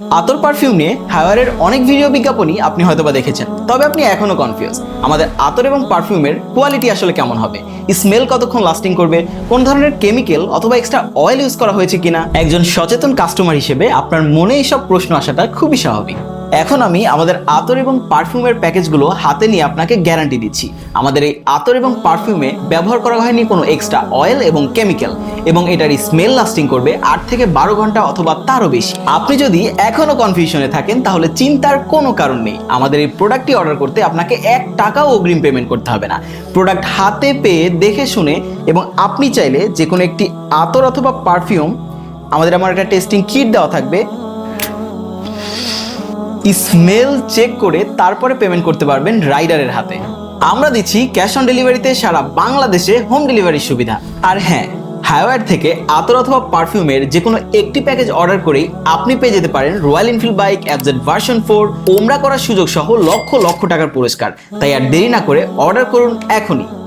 আতর পারফিউম নিয়ে হাওয়ারের অনেক ভিডিও বিজ্ঞাপনই আপনি হয়তোবা দেখেছেন। তবে আপনি এখনও কনফিউজ আমাদের আতর এবং পারফিউমের কোয়ালিটি আসলে কেমন হবে? স্মেল কতক্ষণ লাস্টিং করবে? কোন ধরনের কেমিক্যাল অথবা এক্সট্রা অয়েল ইউজ করা হয়েছে কিনা? একজন সচেতন কাস্টমার হিসেবে আপনার মনে এইসব প্রশ্ন আসাটা খুবই স্বাভাবিক। এখন আমি আমাদের আতর এবং পারফিউমের প্যাকেজগুলো হাতে নিয়ে আপনাকে গ্যারান্টি দিচ্ছি। আমাদের এই আতর এবং পারফিউমে ব্যবহার করা হয়নি কোনো এক্সট্রা অয়েল এবং কেমিক্যাল, এবং এটার স্মেল লাস্টিং করবে আট থেকে বারো ঘণ্টা অথবা তারও বেশি। আপনি যদি এখনও কনফিউশনে থাকেন, তাহলে চিন্তার কোনো কারণ নেই। আমাদের এই প্রোডাক্টটি অর্ডার করতে আপনাকে এক টাকাও অগ্রিম পেমেন্ট করতে হবে না। প্রোডাক্ট হাতে পেয়ে দেখে শুনে, এবং আপনি চাইলে যে কোনো একটি আতর অথবা পারফিউম, আমাদের আমার একটা টেস্টিং কিট দেওয়া থাকবে স্মেল চেক করে তারপরে পেমেন্ট করতে পারবেন রাইডারের হাতে। আমরা দিচ্ছি ক্যাশ অন ডেলিভারিতে সারা বাংলাদেশে হোম ডেলিভারির সুবিধা। আর হ্যাঁ হাইওয়ার থেকে আতর অথবা পারফিউমের যে কোনো একটি প্যাকেজ অর্ডার করেই আপনি পেয়ে যেতে পারেন রয়্যাল এনফিল্ড বাইক অ্যাবজেট ভার্সন ফোর ওমরা করার সুযোগ সহ লক্ষ লক্ষ টাকার পুরস্কার। তাই আর দেরি না করে অর্ডার করুন এখনই।